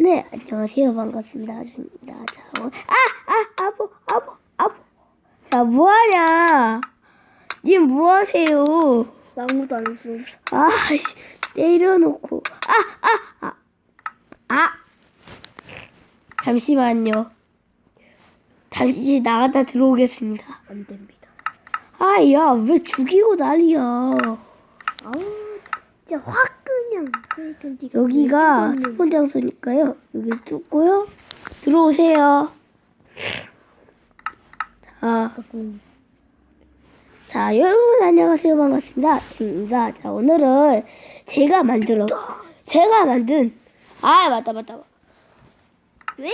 네, 안녕하세요. 반갑습니다. 아주입니다. 자, 어, 아, 아, 아보, 아보, 아보. 야, 뭐하냐? 님 뭐하세요? 아무도 안 했어. 아, 씨, 때려놓고. 아, 아, 아, 아. 잠시만요. 잠시 나갔다 들어오겠습니다. 안 됩니다. 아, 야, 왜 죽이고 난리야? 아우 진짜 네가 여기가 왜 죽었는데. 스폰 장소니까요. 여기 뚫고요. 들어오세요. 자, 자, 여러분 안녕하세요. 반갑습니다. 입니다. 자, 오늘은 제가 만들어, 제가 만든, 아, 맞다, 맞다. 왜?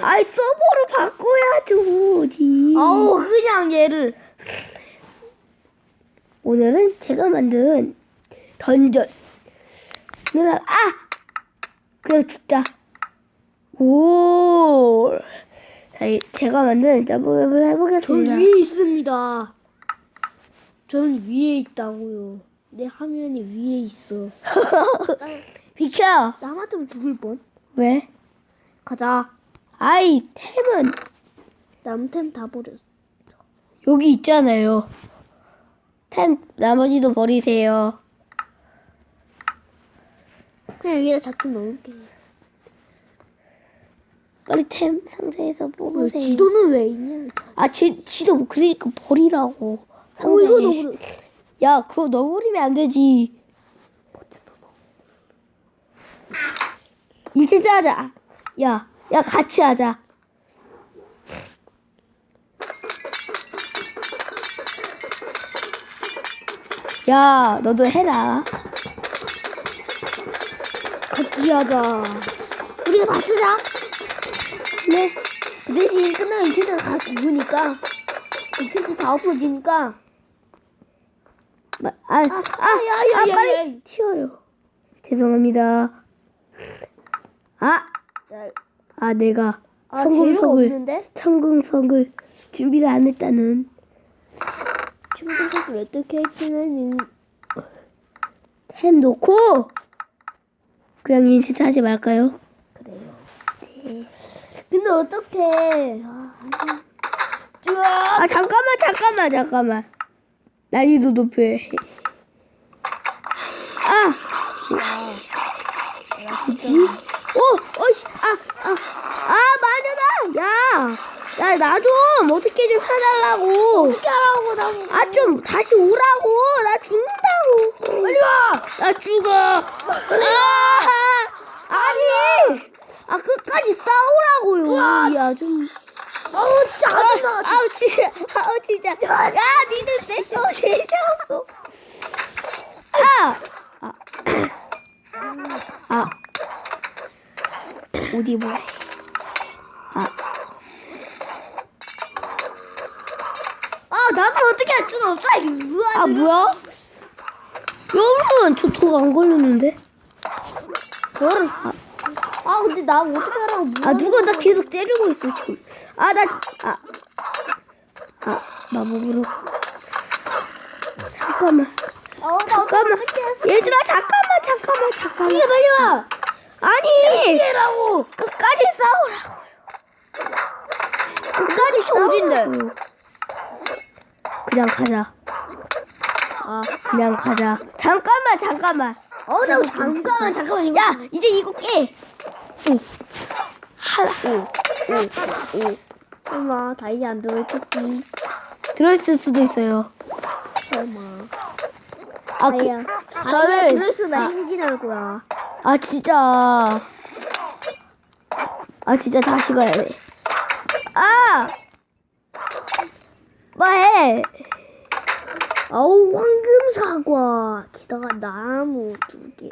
아이, 서버로 바꿔야죠, 지. 아우 그냥 얘를. 오늘은 제가 만든 던전. 오늘은, 아! 그냥 죽자. 오. 자, 이- 제가 만든 점프맵을 전 해보겠습니다. 위에 있습니다. 전 위에 있다고요. 내 화면이 위에 있어. 비켜! 나 맞으면 죽을 뻔. 왜? 가자. 아이, 템은 남템 다 버렸어. 여기 있잖아요. 템 나머지도 버리세요. 그냥 여기다 잡고 넣을게. 빨리 템 상자에서 왜 뽑으세요. 지도는 왜 있냐? 아, 지, 지도 뭐 그러니까 버리라고. 어 이거 상자에. 너무 야, 그거 넣어버리면 안 되지. 인쇄 하자. 야, 야, 같이 하자. 야, 너도 해라. 같이 하자. 우리가 다 쓰자. 네. 그 대신 끝나면 인터넷 다 죽으니까 인터넷 다 없어지니까 마- 아, 아, 아, 야, 야, 아, 야, 빨리 야. 튀어요. 죄송합니다. 아, 아, 내가 아 없는데 청금석을 준비를 안 했다는. 충분석을 어떻게 할지는 햄 놓고 그냥 인스타 하지 말까요? 그래요. 근데 어떻게 아, 아 잠깐만 잠깐만 잠깐만. 난이도 높여. 아! 뭐지? 오 어이씨 아 아아 마녀다! 야야 나 좀 어떻게 좀 해달라고. 어떻게 하라고 나보고. 아좀 다시 오라고. 나 빨리 와 나 죽어 아 아니 아 끝까지 싸우라고요 야좀 아우 진짜 안 나. 아우 진짜 아우 진짜 야 니들 내좀 진짜고 아아. 아. 어디 뭐해 아. 아 나도 어떻게 할 수는 없어. 이거 아 뭐야? 여러분 저독안 걸렸는데? 너를? 아 근데 나 어떻게 하라고 아 누가 나 계속 때리고 있어 지금. 아 나 아 아 마법으로 잠깐만 아나 잠깐만. 얘들아 잠깐만 잠깐만 잠깐만. 빨리 빨리 와. 아니 해라고. 끝까지 싸우라고요. 끝까지 어딘데? 그냥 가자. 아 그냥 가자. 잠깐만 잠깐만. 어, 나 잠깐만, 잠깐만. 야 이제 이거 깨. 오. 하나 오. 설마, 다이아 안 들어있겠지? 들어있을 수도 있어요. 설마. 아, 그, 다이아. 다이아 저는- 들어있으면 나 아. 행진 할 거야. 아 진짜 아 진짜 다시 가야 돼. 아 뭐해? 아우, 황금 사과. 게다가 나무 두 개.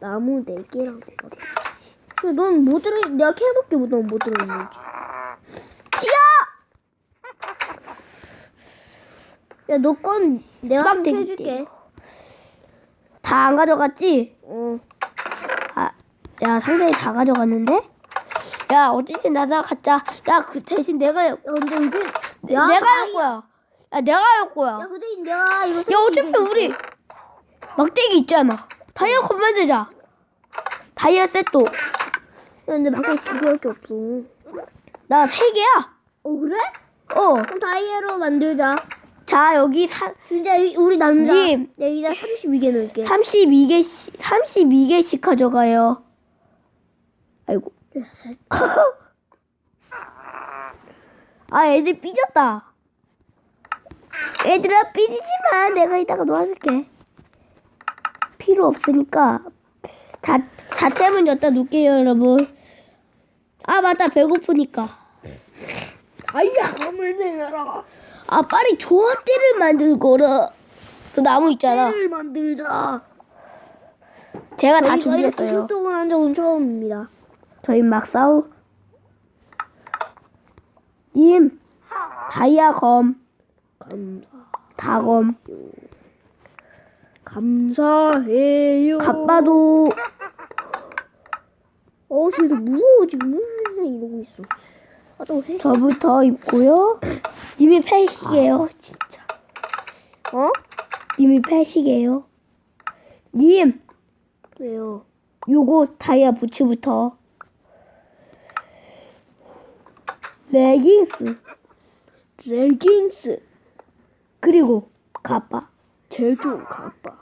나무 네 개랑 똑같아. 그래, 넌뭐 들어, 내가 캐볼게, 넌뭐 들어있는지. 야, 너 건 내가 좀 막대기 캐줄게. 다 안 가져갔지? 어. 아, 야 상자에 다 가져갔는데? 야 어쨌든 나다 갖자. 야 그 대신 내가 야, 야, 근데 이거. 내가 할 거야. 야 내가 할 거야. 야, 근데 내가 이거 야 어차피 이거 우리 막대기 있잖아. 다이아 컵 만들자. 다이아 세트. 근데 막대 두 개밖에 없어. 나 세 개야. 어 그래? 어. 그럼 다이아로 만들자. 자, 여기 사, 진짜 이- 우리 남자. 님. 여기다 32개 넣을게. 32개씩, 32개씩 가져가요. 아이고. 아, 애들 삐졌다. 얘들아, 삐지지 마. 내가 이따가 놓아줄게. 필요 없으니까. 자, 자템은 여기다 놓을게요, 여러분. 아, 맞다. 배고프니까. 검을 내놔라. 아, 빨리 조합대를 만들거라. 그 나무 있잖아. 를 만들자. 제가 다 준비했어요. 활동을 한 적은 처음입니다. 저희 막 싸우. 님, 다이아 검, 감사. 다검, 감사해요. 갑바도 어, 쟤도 무서워 지금 이러고 있어. 아, 저 해. 저부터 입고요. 님이 패시게요, 진짜. 어? 님이 패시게요. 님, 왜요? 요거 다이아 부츠부터. 레깅스, 레깅스. 그리고 갑바, 제일 좋은 가빠.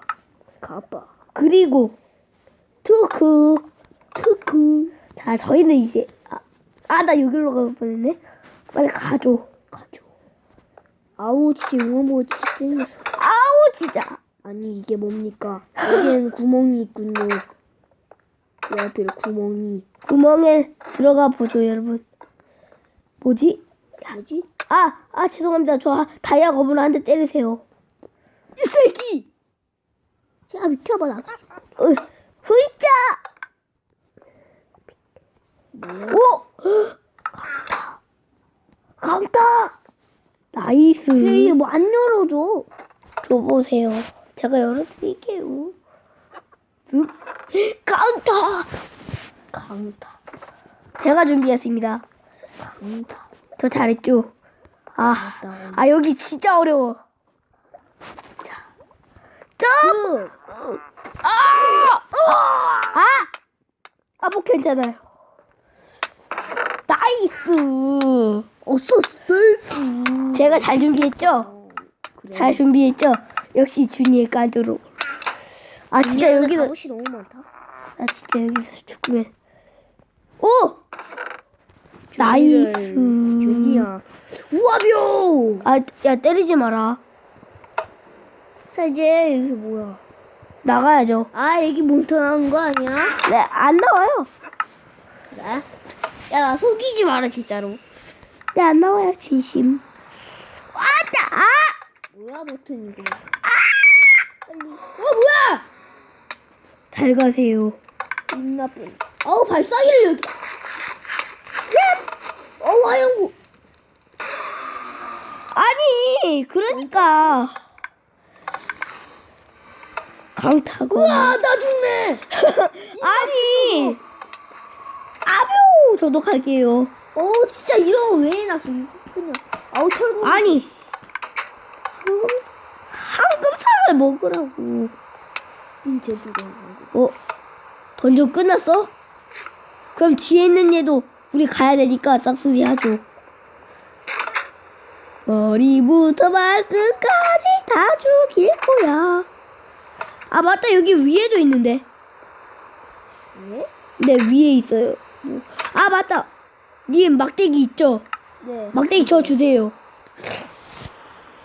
가빠. 그리고 투크. 크크. 자, 저희는 이제 아, 아, 나 여기로 갈 뻔했네. 빨리 가줘. 가줘. 아우, 진짜 용어보고 진짜 생겼어. 아우, 진짜. 아니, 이게 뭡니까? 여기엔 구멍이 있군요. 왜 하필 구멍이. 구멍에 들어가 보죠, 여러분. 뭐지? 뭐지? 아, 아, 죄송합니다. 저 다이아 거부로 한 대 때리세요. 이 새끼! 제가 비켜봐, 나. 으, 후이자! 오! 강타! 강타! 나이스. 이게 뭐안 열어줘. 줘보세요. 제가 열어드릴게요. 쓱. 강타! 강타. 제가 준비했습니다. 강타. 저 잘했죠? 아. 아 여기 진짜 어려워. 진짜. 점! 그, 아! 아! 아, 뭐 괜찮아요. 나이스! 어서 스테이크. 제가 잘 준비했죠? 그래. 잘 준비했죠? 역시 준이의 깐드로. 아, 진짜 여기서, 가옷이 너무 많다. 아, 진짜 여기서 죽으면. 오! 나이스. 준이야. 우와뷰. 아, 야, 때리지 마라. 자 이제 여기서 뭐야? 나가야죠. 아 여기 나오는 거 아니야? 네, 안 나와요. 그래? 야 나 속이지 마라 진짜로. 네, 안 나와요, 진심. 왔다! 아! 뭐야 버튼 이거? 빨리. 어 뭐야? 잘 가세요. 이 나쁜. 어우 발사기를 여기. 어 화영구. 아니, 그러니까. 강타고. 우와 나 죽네. 아니! 저도 갈게요. 어 진짜 이런 거 왜 해놨어? 그냥. 아우 철거. 아니! 황금, 황금상을 먹으라고. 제주도. 어? 던전 끝났어? 그럼 뒤에 있는 얘도 우리 가야 되니까 싹쓸이 하죠. 머리부터 발끝까지 다 죽일 거야. 아 맞다 여기 위에도 있는데. 네? 네 위에 있어요. 뭐. 아 맞다. 님 막대기 있죠? 네. 막대기 저 주세요.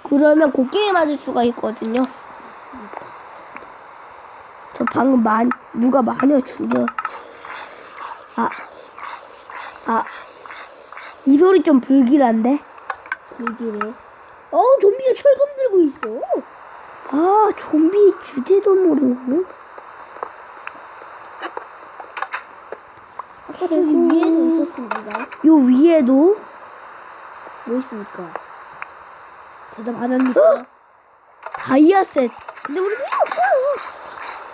그러면 곡괭이 맞을 수가 있거든요. 저 방금 마, 누가 마녀 죽였어. 아, 아, 이 소리 좀 불길한데? 불길해. 어우 좀비가 철검 들고 있어. 아, 좀비 주제도 모르고. 저기 위에도 있었습니다. 요 위에도 뭐 있습니까? 대답 안 합니까? 다이아 셋. 근데 우리 필요 없어요.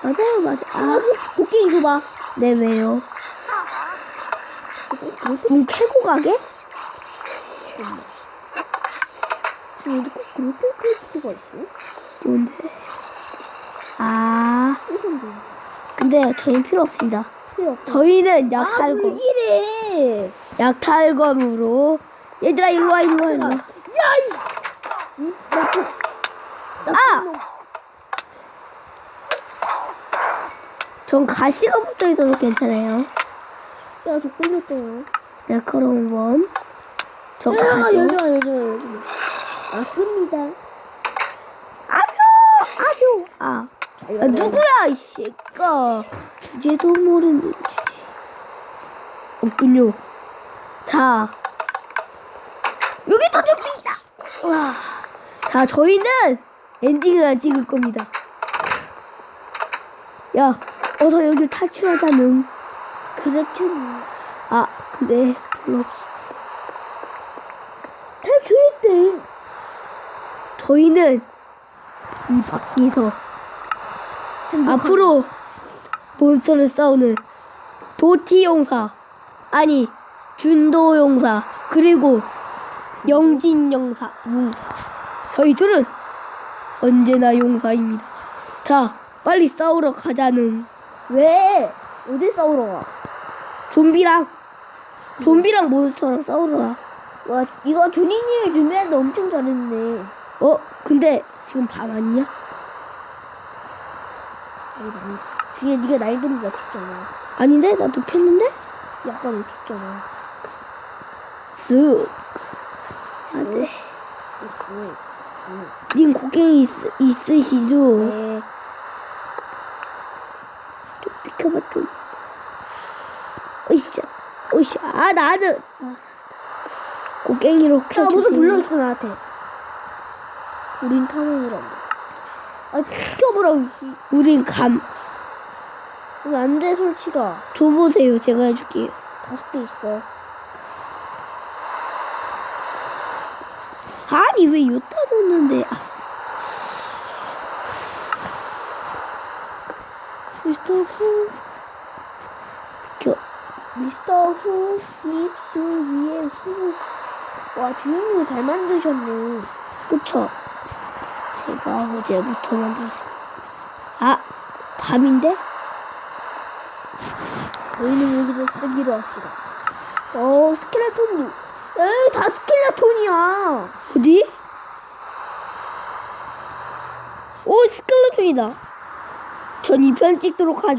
맞아요, 맞아요. 아, 아, 그 곡괭이 줘봐. 네, 왜요? 눈 캐고 가게? 어디 꼭 그렇게 클 수가 있어? 뭔데? 아, 뭐? 근데 저희 필요 없습니다. 저희는 아, 약탈검. 불길해. 약탈검으로. 얘들아, 일로 와, 일로 와, 일로 와. 야, 이, 이, 나쁜, 나쁜 아! 놈. 전 가시가 붙어 있어서 괜찮아요. 야, 저 끌렸잖아. 날카로운 저 야, 가죠. 열지 마, 열지 마, 열지 마. 맞습니다. 아뇨! 아뇨! 아. 잘 아, 누구야, 이 새끼가. 주제도 모르는 주제. 없군요. 자. 여기 도전입니다! 와. 자, 저희는 엔딩을 찍을 겁니다. 야, 어서 여길 탈출하자는. 그렇죠. 뭐. 아, 근데, 별로 없 탈출했대. 저희는 이 밖에서 앞으로 몬스터를 싸우는 도티 용사 아니 준도 용사 그리고 영진 용사 음. 저희 둘은 언제나 용사입니다. 자 빨리 싸우러 가자는 왜? 어디 싸우러 가? 좀비랑 좀비랑 몬스터랑 싸우러 가. 와, 이거 준이님이 준비했는데 엄청 잘했네. 어 근데 지금 밤 아니냐? 준이 네가 난이도를 낮췄잖아. 아닌데 나 높였는데? 약간 낮췄잖아. 쓱. 안돼. 님 고갱이 있, 있으시죠? 네. 좀 비켜봐 좀. 으쌰, 으쌰. 아 나는 고갱이로 야, 켜주세요. 무슨 불러 있어, 나한테. 우린 탐험을 한다. 아, 켜보라고, 씨. 우린 감. 이거 안 돼, 설치가. 줘보세요. 제가 해줄게요. 다섯 개 있어. 아니 왜 요따 줬는데? 아, 미스터 후, 켜. 미스터 후, 믹스 위에 후. 와, 주인님 잘 만드셨네. 그쵸? 제가 어제부터 만들었어요. 아 밤인데? 저희는 여기서 쓰기로 합시다. 어, 스켈레톤이. 에이, 다 스켈레톤이야. 어디? 오 스켈레톤이다. 전 이 편 찍도록 하죠.